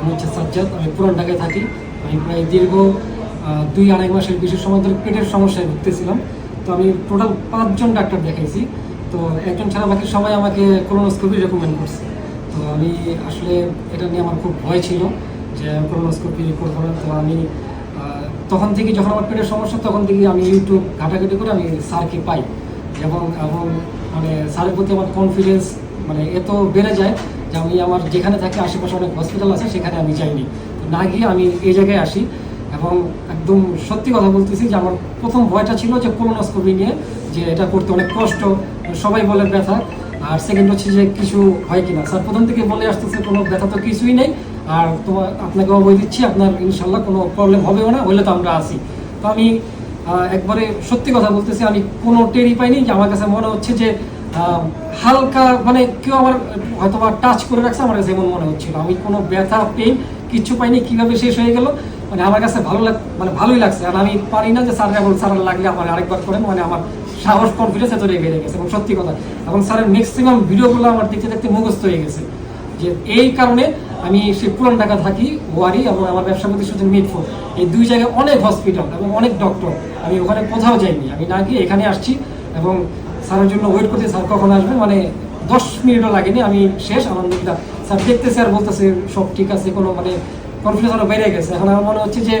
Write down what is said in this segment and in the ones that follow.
আমি হচ্ছে সাজ্জাদ, আমি পুরান ঢাকায় থাকি। আমি প্রায় দীর্ঘ দুই আড়াই মাসের বেশি সময় ধরে পেটের সমস্যায় ভুগতেছিলাম। তো আমি টোটাল পাঁচজন ডাক্তার দেখাইছি। তো একজন ছাড়া বাকি সবাই আমাকে কোলোনোস্কোপি রেকমেন্ড করছে। তো আমি আসলে এটা নিয়ে আমার খুব ভয় ছিল যে কোলোনোস্কোপি করব না তো আমি তখন থেকে যখন আমার পেটের সমস্যা, তখন থেকে আমি ইউটিউব ঘাটাঘাটি করে আমি স্যারকে পাই। এবং এবং মানে স্যারের প্রতি আমার কনফিডেন্স মানে এত বেড়ে যায় যে আমি আমার যেখানে থাকি, আশেপাশে অনেক হসপিটাল আছে, সেখানে আমি যাইনি। না গিয়ে আমি এই জায়গায় আসি এবং একদম সত্যি কথা বলতেছি যে আমার প্রথম ভয়টা ছিল যে কোলোনোস্কোপি নিয়ে, যে এটা করতে অনেক কষ্ট, সবাই বলে ব্যথা, আর সেকেন্ড হচ্ছে যে কিছু হয় কিনা। স্যার প্রথম থেকে বলে আসতেছে, কোনো ব্যথা তো কিছুই নেই, আর তোমার আপনাকে অবয় দিচ্ছি, আপনার ইনশাল্লাহ কোনো প্রবলেম হবেও না, হলে তো আমরা আসি তো আমি একবারে সত্যি কথা বলতেছি, আমি কোনো টেরই পাইনি যে আমার কাছে মনে হচ্ছে যে হালকা মানে কেউ আমার হয়তো বা টাচ করে রাখছে, আমার কাছে এমন মনে হচ্ছিল। আমি কোনো ব্যথা পেন কিচ্ছু পাইনি, কীভাবে শেষ হয়ে গেল মানে আমার কাছে ভালো লাগ মানে ভালোই লাগছে। আর আমি পারি না যে স্যার এবং স্যার লাগলে আমার আরেকবার করেন মানে আমার সাহস কনফিডেন্স এতটাই বেড়ে গেছে, এবং সত্যি কথা। এবং স্যারের ম্যাক্সিমাম ভিডিওগুলো আমার দেখতে দেখতে মুখস্থ হয়ে গেছে। যে এই কারণে আমি সেই পুরান ঢাকা থাকি, ওয়ারি, এবং আমার ব্যবসা প্রতিষ্ঠান মিটফোর এই দুই জায়গায় অনেক হসপিটাল এবং অনেক ডক্টর আমি ওখানে কোথাও যাইনি। আমি না গিয়ে এখানে আসছি, এবং স্যারের জন্য ওয়েট করছি। স্যার কখন আসবে মানে দশ মিনিটও লাগেনি। আমি শেষ আনন্দিতা স্যার দেখতেছে আর বলতেছে সব ঠিক আছে কোনো মানে কনফিডেন্স আরও বেড়ে গেছে। এখন আমার মনে হচ্ছে যে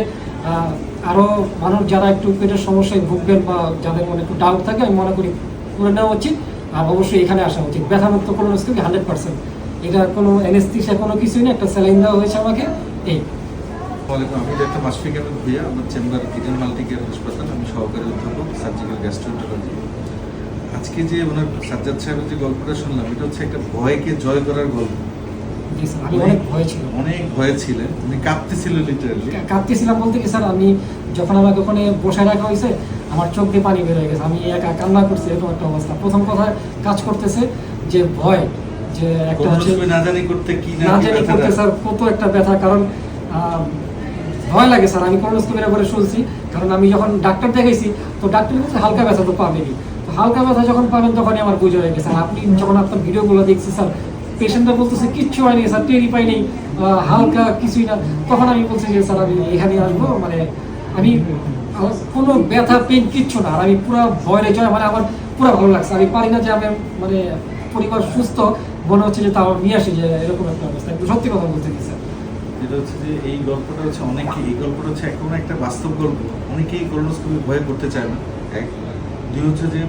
আহ, আরও মানুষ যারা একটু পেটের সমস্যায় ভুগবেন বা যাদের মনে একটু ডাউট থাকে আমি মনে করি করে নেওয়া উচিত। আর অবশ্যই এখানে আসা উচিত। ব্যথামুক্ত কোনো স্কিল হান্ড্রেড পার্সেন্ট এটা কোনো এনেস্থিসিয়া কোনো কিছুই না। একটা স্যালাইন দেওয়া হয়েছে আমাকে। এই। আমি ডাক্তার আমার চেম্বার ইডেন মাল্টি কেয়ার হাসপাতাল। আমি সহকারী অধ্যাপক সার্জিক্যাল গ্যাস্ট্রোন্টোলজি আজকে যে ওনার সাজ্জাদ সাহেবের যে গল্পটা শুনলাম এটা হচ্ছে একটা ভয়কে জয় করার গল্প। আমি অনেক ভয় ছিল। অনেক ভয়ে ছিলেন উনি কাঁপতেছিল লিটারালি কাঁদতেছিলাম বলতে কি স্যার আমি যখন আমাকে ওখানে বসে রাখা হয়েছে আমার চোখ দিয়ে পানি বের হয়ে গেছে। আমি একা কান্না করছি এরকম একটা অবস্থা। প্রথম কথা কাজ করতেছে যে ভয় যে একটা না জানি করতে কি না না জানি করতে স্যার কত একটা ব্যথা কারণ ভয় লাগে স্যার। আমি করোনোস্কোপের ব্যাপারে শুনছি কারণ আমি যখন ডাক্তার দেখাইছি তো ডাক্তার হালকা ব্যথা তো পাবেনই তো হালকা ব্যথা যখন পাবেন তখনই আমার বুঝে হয়ে গেছে। আপনি যখন আপনার ভিডিওগুলো দেখছি স্যার পেশেন্টরা বলতেছে, কিচ্ছু হয়নি, স্যার টেরি পাইনি হালকা কিছুই না। তখন আমি বলছি যে, স্যার, আমি এখানে আসব মানে আমি কোনো ব্যথা পেন কিচ্ছু না। আর আমি পুরো ভয় রেখে মানে আমার পুরো ভালো লাগছে। আমি পারি না যে আমি মানে পরিবার সুস্থ, মনে হচ্ছে যে তাও নিয়ে আসি যে এরকম একটা অবস্থা। একটু সত্যি কথা বলতে স্যার। যেটা হচ্ছে যে, এই গল্পটা হচ্ছে অনেকে এই গল্পটা হচ্ছে এখন একটা বাস্তব গল্প। অনেকেই করোনোস্কোপি ভয় করতে চায় না। দুই হচ্ছে যে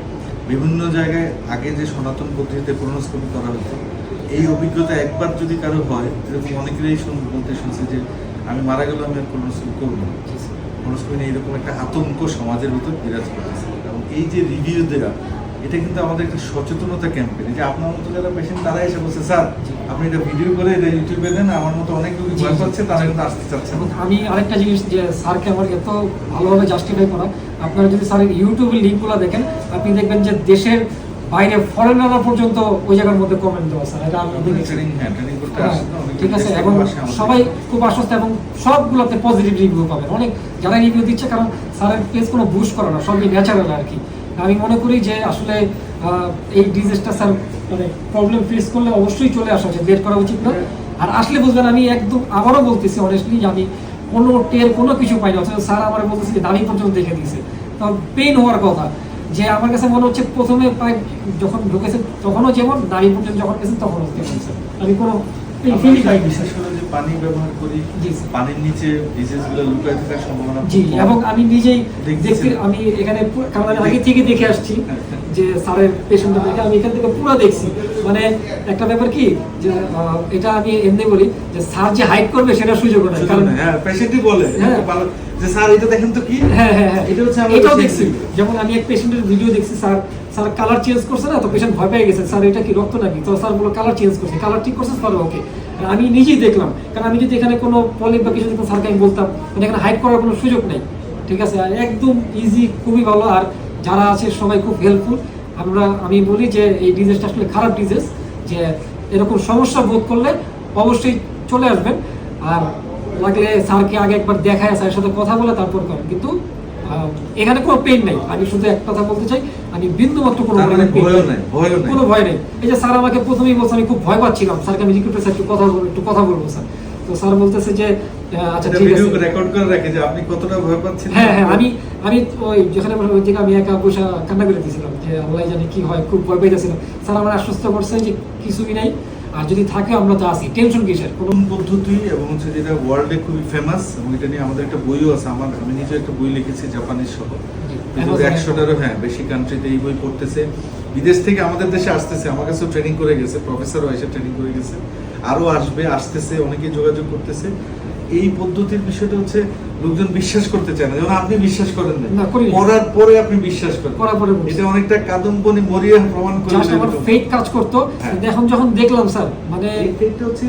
বিভিন্ন জায়গায় আগে যে সনাতন পদ্ধতিতে করোনোস্কোপি করা হতো এই অভিজ্ঞতা একবার যদি কারও হয়, এরকম অনেকেরই বলতে শুনছে যে, আমি মারা গেলে আমি আর করব না। করোনোস্কোপি এইরকম একটা আতঙ্ক সমাজের ভিতর বিরাজ করতেছে। এবং এই যে রিভিউ দেওয়া এটা কিন্তু আমাদের একটা সচেতনতা ক্যাম্পেইন যে আপনার মতো যারা পেশেন্ট তারা এসে বলছে স্যার আপনি এটা ভিডিও করে এটা ইউটিউবে দেন আমার মতো অনেক লোক ভয় পাচ্ছে তারা কিন্তু আসতে চাচ্ছে আমি আরেকটা জিনিস যে স্যারকে আমার এত ভালোভাবে জাস্টিফাই করা আপনারা যদি স্যারের ইউটিউবের লিঙ্কগুলো দেখেন আপনি দেখবেন যে দেশের বাইরে ফরেনাররা পর্যন্ত ওই জায়গার মধ্যে কমেন্ট দেওয়া স্যার এটা আমি ট্রেনিং হ্যাঁ ঠিক আছে এবং সবাই খুব আশ্বস্ত এবং সবগুলোতে পজিটিভ রিভিউ পাবেন। অনেক যারা রিভিউ দিচ্ছে কারণ স্যারের পেজ কোনো বুশ করে না সবই ন্যাচারাল আর কি। আমি মনে করি যে আসলে এই ডিজিজটা স্যার মানে প্রবলেম ফেস করলে অবশ্যই চলে আসা উচিত লেট করা উচিত না। আর আসলে বুঝবেন আমি একদম আবারও বলতেছি অনেস্টলি আমি কোনো টের কোনো কিছু পাই না অথচ স্যার আমার বলতেছি যে দামি পর্যন্ত দেখে দিয়েছে। তো পেন হওয়ার কথা যে আমার কাছে মনে হচ্ছে প্রথমে পাইপ যখন ঢুকেছে তখনও যেমন দাঁড়ি পর্যন্ত যখন গেছে তখনও আমি কোনো আমরা ফিলই পাইনি বিশেষ করে যে পানি ব্যবহার করি পানির নিচে ডিজিজ লুকায় থাকার সম্ভাবনা জি এবং আমি নিজেই দেখতেছি। আমি এখানে কারণ আমি আগে থেকে দেখে আসছি যে স্যারের পেশেন্টটা আমি এখান থেকে পুরো দেখছি। মানে একটা ব্যাপার কি যে এটা আমি এমনি বলি যে স্যার যে হাইট করবে সেটা সুযোগ নাই কারণ হ্যাঁ পেশেন্টই বলে হ্যাঁ। যে স্যার এটা দেখেন তো কি? হ্যাঁ হ্যাঁ হ্যাঁ। এটা এটাও দেখছি। যেমন আমি এক পেশেন্টের ভিডিও দেখছি স্যার স্যার কালার চেঞ্জ করছে না? তো পেশেন্ট ভয় পেয়ে গেছে, স্যার, এটা কি রক্ত নাকি? তো স্যার বলো কালার চেঞ্জ করছে। কালার ঠিক করছে, স্যার ওকে আমি নিজেই দেখলাম, কারণ আমি যদি এখানে কোনো পলিপ বা কিছু দেখতাম, স্যারকে আমি বলতাম মানে এখানে হাইড করার কোনো সুযোগ নেই। ঠিক আছে? আর একদম ইজি খুবই ভালো। আর যারা আছে, সবাই খুব হেল্পফুল আমরা, আমি বলি যে, এই ডিজিজটা আসলে খারাপ ডিজিজ যে এরকম সমস্যা বোধ করলে অবশ্যই চলে আসবেন। আর লাগলে স্যারকে আগে একবার দেখায়, স্যারের সাথে কথা বলে তারপর করেন। কিন্তু এখানে কোনো পেন নেই। আমি শুধু এক কথা বলতে চাই আমি বিন্দু মাত্র কোনো মানে কোনো ভয় নেই। এই যে স্যার আমাকে প্রথমেই বলছে আমি খুব ভয় পাচ্ছিলাম। স্যারকে আমি জিজ্ঞেস একটু কথা বলব একটু কথা বলব স্যার। তো স্যার বলতেছে যে আচ্ছা ঠিক আছে। রেকর্ড করে রাখে যে আপনি কতটা ভয় পাচ্ছেন হ্যাঁ হ্যাঁ আমি আমি ওই যেখানে বসে আমি একা বসে কান্না করে দিয়েছিলাম যে আল্লাহ জানে কি হয় খুব ভয় পাইতেছিলাম। স্যার আমার আশ্বস্ত করছে যে কিছুই নাই। আর যদি থাকে আমরা তো আসি টেনশন কিসের? কোনো কোন পদ্ধতি এবং হচ্ছে যেটা ওয়ার্ল্ডে খুবই ফেমাস এবং এটা নিয়ে আমাদের একটা বইও আছে। আমার আমি নিজে একটা বই লিখেছি জাপানের সহ। একশোটারও হ্যাঁ বেশি কান্ট্রিতে এই বই পড়তেছে। বিদেশ থেকে আমাদের দেশে আসতেছে আমার কাছেও ট্রেনিং করে গেছে প্রফেসরও এসে ট্রেনিং করে গেছে। আরও আসবে আসতেছে অনেকে যোগাযোগ করতেছে। এই পদ্ধতির বিষয়টা হচ্ছে লোকজন বিশ্বাস করতে চায় না। যেমন আপনি বিশ্বাস করেন না, না করি না। পরে আপনি বিশ্বাস করেন। করার পরে এটা অনেকটা কাদম্বনি মরিয়া প্রমাণ করে ফেক কাজ করতো। হ্যাঁ। এখন যখন দেখলাম স্যার মানে ফেকটা হচ্ছে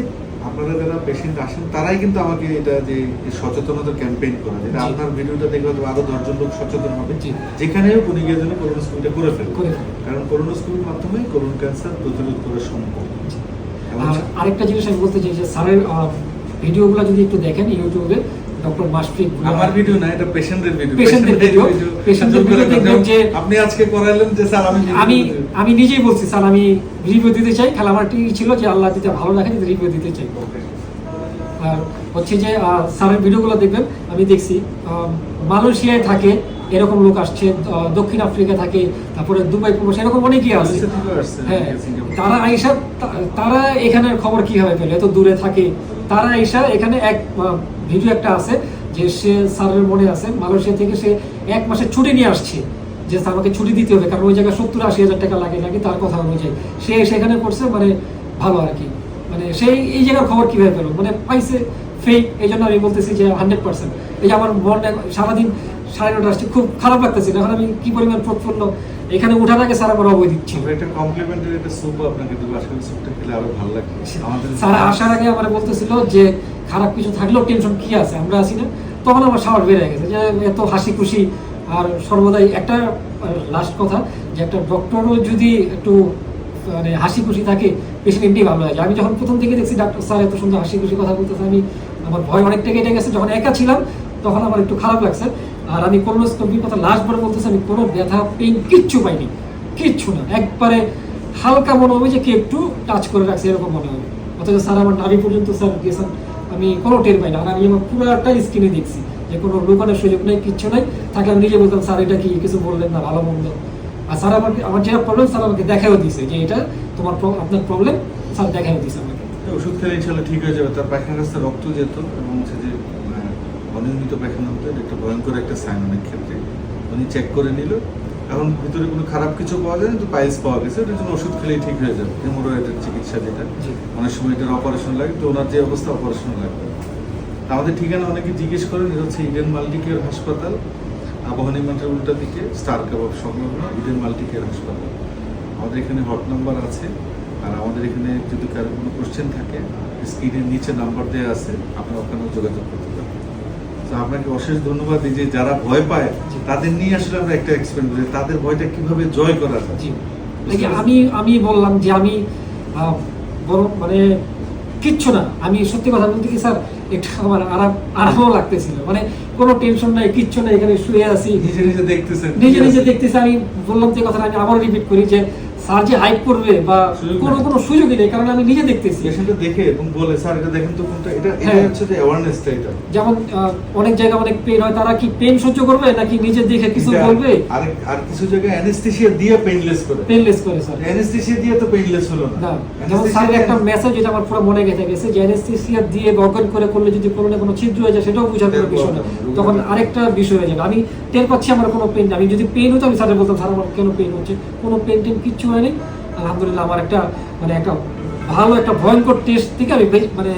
আপনারা যারা পেশেন্ট আসেন তারাই কিন্তু আমাকে এটা যে সচেতনতা ক্যাম্পেইন করা যেটা আপনার ভিডিওটা দেখলে হয়তো আরও দশজন লোক সচেতন হবে। যেখানেও গিয়ে করোনোস্কোপিটা করে ফেলবে কারণ করোনোস্কোপির মাধ্যমে করোন ক্যান্সার প্রতিরোধ করা সম্ভব। আর আরেকটা জিনিস আমি বলতে চাই যে স্যারের ভিডিওগুলো যদি একটু দেখেন ইউটিউবে ডক্টর মাসফিক আমার ভিডিও না এটা পেশেন্টদের ভিডিও পেশেন্টদের ভিডিও পেশেন্টদের ভিডিও দেখবেন যে- আপনি আজকে করাইলেন যে স্যার আমি আমি আমি নিজেই বলছি স্যার আমি রিভিউ দিতে চাই। খেলা আমার টি ছিল যে আল্লাহ দিতে ভালো যদি রিভিউ দিতে চাই। আর হচ্ছে যে স্যারের ভিডিওগুলো দেখবেন আমি দেখছি মালয়েশিয়ায় থাকে এরকম লোক আসছে দক্ষিণ আফ্রিকা থাকে তারপরে দুবাই প্রবাস এরকম অনেকেই আছে। আসছে, হ্যাঁ তারা আইসা তারা এখানের খবর কীভাবে পেলে? এত দূরে থাকে। তারা আইসা এখানে এক ভিডিও একটা আছে যে সে স্যারের মনে আছে মালয়েশিয়া থেকে সে এক মাসের ছুটি নিয়ে আসছে যে স্যার আমাকে ছুটি দিতে হবে কারণ ওই জায়গায় সত্তর আশি হাজার টাকা লাগে নাকি তার কথা অনুযায়ী। সে সেখানে করছে মানে ভালো আর কি। মানে সেই এই জায়গার খবর কীভাবে পেল? মানে পাইছে ফেক এই জন্য আমি বলতেছি যে হান্ড্রেড পার্সেন্ট এই যে আমার মন সারাদিন সাড়ে নটা আসছে খুব খারাপ লাগতেছিল এখন আমি কি পরিমাণ প্রফুল্ল? এখানে উঠার আগে স্যার আমার অবৈ দিচ্ছি একটা কমপ্লিমেন্টারি একটা স্যুপ আপনাকে দেবো। আসলে স্যুপটা খেলে আরও ভালো লাগবে। আমাদের স্যার আসার আগে আমার বলতেছিল যে খারাপ কিছু থাকলেও টেনশন কি আছে আমরা আছি না। তখন আমার সাহস বেড়ে গেছে যে এত হাসি খুশি আর সর্বদাই একটা লাস্ট কথা যে একটা ডক্টরও যদি একটু মানে হাসি খুশি থাকে পেশেন্ট এমনি ভালো লাগে। আমি যখন প্রথম থেকে দেখছি ডাক্তার স্যার এত সুন্দর হাসি খুশি কথা বলতেছে, আমি আমার ভয় অনেকটা কেটে গেছে। যখন একা ছিলাম, তখন আমার একটু খারাপ লাগছে। আর আমি কোলোনোস্কোপির কথা লাস্ট বার বলতেছি, আমি কোনো ব্যথা পেইন কিচ্ছু পাইনি। কিচ্ছু না। একবারে হালকা মনে হবে যে কে একটু টাচ করে রাখছে, এরকম মনে হবে। অথচ স্যার আমার নাভি পর্যন্ত, স্যার গেছেন আমি কোনো টের পাই না। আর আমি আমার পুরোটাই স্ক্রিনে দেখছি যে কোনো লুকানোর সুযোগ নেই, কিচ্ছু নেই। তাকে আমি নিজে বলতাম, স্যার, এটা কি? কিছু বললেন না, ভালো মন্দ? আর স্যার আমাকে আমার যেটা প্রবলেম স্যার আমাকে দেখাও দিছে যে এটা তোমার আপনার প্রবলেম স্যার দেখাও দিছে আমাকে। ওষুধ খেলে ইনশাল্লাহ ঠিক হয়ে যাবে। তার পায়খানা রাস্তা রক্ত যেত এবং হচ্ছে যে মানে, অনিয়মিত পায়খানা হতো একটা ভয়ঙ্কর একটা সাইন অনেক ক্ষেত্রে। উনি চেক করে নিল। এখন ভিতরে কোনো খারাপ কিছু পাওয়া যায় না তো পাইলস পাওয়া গেছে। ওটার জন্য ওষুধ খেলেই ঠিক হয়ে যাবে। হেমোরয়েডের চিকিৎসা যেটা। অনেক সময় এটার অপারেশন লাগে তো ওনার যে অবস্থা অপারেশন লাগবে। আমাদের ঠিকানা অনেকে জিজ্ঞেস করেন এটা হচ্ছে ইডেন মাল্টিকেয়ার হাসপাতাল। আবহানী মাঠের উল্টা দিকে স্টার কাবাব সংলগ্ন ইডেন মাল্টিকেয়ার হাসপাতাল। আমাদের এখানে হট নাম্বার আছে আর আমাদের এখানে যদি কারও কোনো কোশ্চেন থাকে স্ক্রিনের নিচে নাম্বার দেওয়া আছে আপনারা ওখানেও যোগাযোগ করতে পারেন। তো আপনাকে অশেষ ধন্যবাদ দিই যে যারা ভয় পায়। তাদের নিয়ে আসলে আমরা একটা এক্সপেরিমেন্ট করি তাদের ভয়টা কীভাবে জয় করা যায়? আমি আমি বললাম যে আমি বড় মানে কিচ্ছু না। আমি সত্যি কথা বলতে কি স্যার একটু আমার আরাম আরামও লাগতেছিল। মানে কোনো টেনশন নাই কিচ্ছু নাই এখানে শুয়ে আছি। নিজে নিজে দেখতেছে নিজে নিজে দেখতেছি আমি বললাম যে কথাটা আমি আবার রিপিট করি যে স্যার যে হাইপ করবে বা কোনো কোনো সুযোগই নেই কারণ আমি নিজে দেখতেছি। পেশেন্টটা দেখে এবং বলে স্যার এটা দেখেন তো কোনটা? এটা এটা হ্যাঁ। হচ্ছে যে অ্যাওয়ারনেসটা এটা। যেমন অনেক জায়গায় অনেক পেন হয় তারা কি পেন সহ্য করবে নাকি নিজে দেখে কিছু বলবে? আর আর কিছু জায়গায় অ্যানেস্থেসিয়া দিয়ে পেইনলেস করে। পেনলেস করে স্যার। অ্যানেস্থেসিয়া দিয়ে তো পেইনলেস হলো না। যেমন স্যারের একটা মেসেজ যেটা আমার পুরো মনে গেছে গেছে যে অ্যানেস্থেসিয়া দিয়ে বগন করে করলে যদি কোনো না কোনো ছিদ্র হয়ে যায় সেটাও বোঝার কোনো বিষয় না। তখন আরেকটা বিষয় হয়ে যাবে। আমি টের পাচ্ছি আমার কোনো পেন আমি যদি পেন হতো আমি স্যারের বলতাম স্যার আমার কেন পেন হচ্ছে? কোনো পেন টেন কিচ্ছু হয়নি। আলহামদুলিল্লাহ আমার একটা মানে একটা ভালো একটা ভয়ঙ্কর টেস্ট থেকে আমি মানে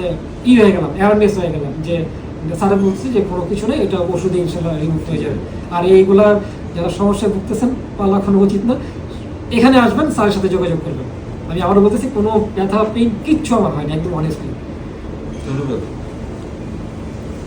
ই হয়ে গেলাম অ্যাওয়ারনেস হয়ে গেলাম যে স্যারে বলছি যে কোনো কিছু নেই, এটা ওষুধে ইনশাল্লাহ রিমুভ হয়ে যাবে। আর এইগুলার যারা সমস্যায় ভুগতেছেন পাল্লা খানো উচিত না। এখানে আসবেন স্যারের সাথে যোগাযোগ করবেন। আমি আবারও বলতেছি, কোনো ব্যথা পেইন কিচ্ছু আমার হয়নি, একদম অনেস্টলি ধন্যবাদ।